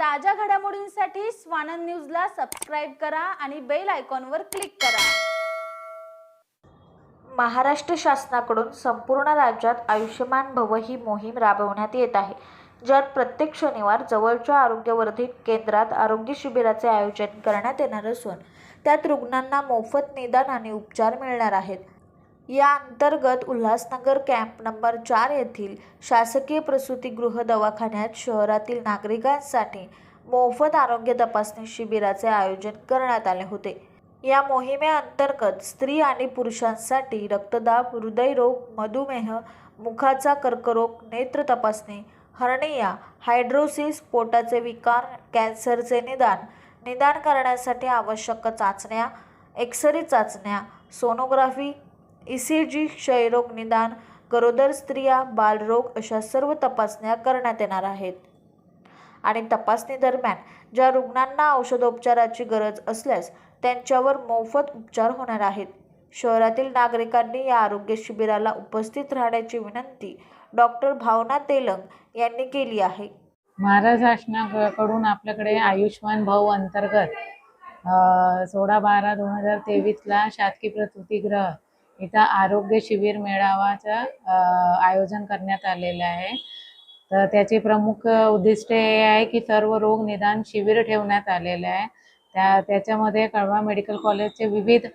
ताज्या घडामोडींसाठी स्वानंद न्यूजला सबस्क्राईब करा आणि बेल आयकॉनवर क्लिक करा. महाराष्ट्र शासनाकडून संपूर्ण राज्यात आयुष्यमान भव ही मोहीम राबवण्यात येत आहे. ज्यात प्रत्येक शनिवार जवळच्या आरोग्यवर्धित केंद्रात आरोग्य शिबिराचे आयोजन करण्यात येणार असून त्यात रुग्णांना मोफत निदान आणि उपचार मिळणार आहेत. या अंतर्गत उल्हासनगर कॅम्प नंबर चार येथील शासकीय प्रसूतीगृह दवाखान्यात शहरातील नागरिकांसाठी मोफत आरोग्य तपासणी शिबिराचे आयोजन करण्यात आले होते. या मोहिमेअंतर्गत स्त्री आणि पुरुषांसाठी रक्तदाब हृदयरोग मधुमेह मुखाचा कर्करोग नेत्र तपासणी हर्निया हायड्रोसिस पोटाचे विकार कॅन्सरचे निदान निदान करण्यासाठी आवश्यक चाचण्या एक्सरे चाचण्या सोनोग्राफी ई सी जी क्षयरोग निदान गरोदर स्त्रिया बालरोग अशा सर्व तपासण्या करण्यात येणार आहेत. आणि तपासणी दरम्यान ज्या रुग्णांना औषधोपचाराची गरज असल्यास त्यांच्यावर मोफत उपचार होणार आहेत. शहरातील नागरिकांनी या आरोग्य शिबिराला उपस्थित राहण्याची विनंती डॉक्टर भावना तेलंग यांनी केली आहे. महाराष्ट्र शासनाकडून आपल्याकडे आयुष्यमान भाऊ अंतर्गत सोळा बारा दोन हजार तेवीसला शासकीय प्रसूतीगृह इथं आरोग्य शिबिर मेळावाचं आयोजन करण्यात आलेलं आहे. तर त्याचे प्रमुख उद्दिष्ट हे आहे की सर्व रोग निदान शिबिर ठेवण्यात आलेलं आहे. त्या त्याच्यामध्ये कळवा मेडिकल कॉलेजचे विविध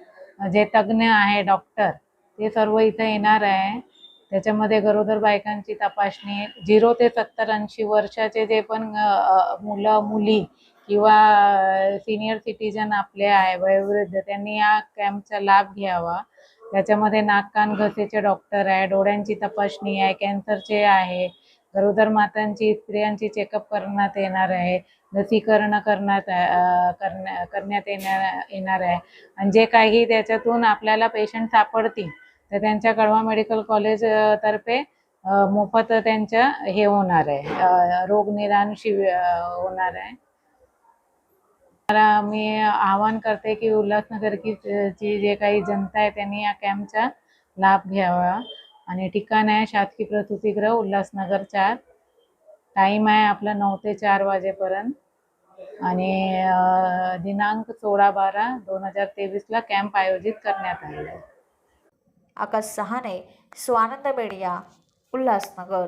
जे तज्ज्ञ आहे डॉक्टर ते सर्व इथं येणार आहे. त्याच्यामध्ये गरोदर बायकांची तपासणी झिरो ते सत्तर ऐंशी वर्षाचे जे पण मुलं मुली किंवा सिनियर सिटीजन आपले आहे वयोवृद्ध त्यांनी या कॅम्पचा लाभ घ्यावा. त्याच्यामध्ये नाक कान घसेचे डॉक्टर आहे डोळ्यांची तपासणी आहे कॅन्सरचे आहे. गरोदर मातांची स्त्रियांची चेकअप करण्यात येणार आहे. लसीकरण करण्यात करण्या करण्यात येणार येणार आहे. आणि जे काही त्याच्यातून आपल्याला पेशंट सापडतील तर त्यांच्या कळवा मेडिकल कॉलेज तर्फे मोफत त्यांच्या हे होणार आहे. अ, रोग निदान शिबि होणार आहे. मला मी आवाहन करते की उल्हासनगरची जी ची जे काही जनता आहे त्यांनी या कॅम्पचा लाभ घ्यावा. आणि ठिकाण आहे शासकीय प्रसूतीगृह उल्हासनगर चार टाईम आहे आपला नऊ ते चार वाजेपर्यंत. आणि दिनांक सोळा बारा दोन हजार तेवीसला कॅम्प आयोजित करण्यात आलेला आहे. आकाश सहाने स्वानंद मीडिया उल्हासनगर.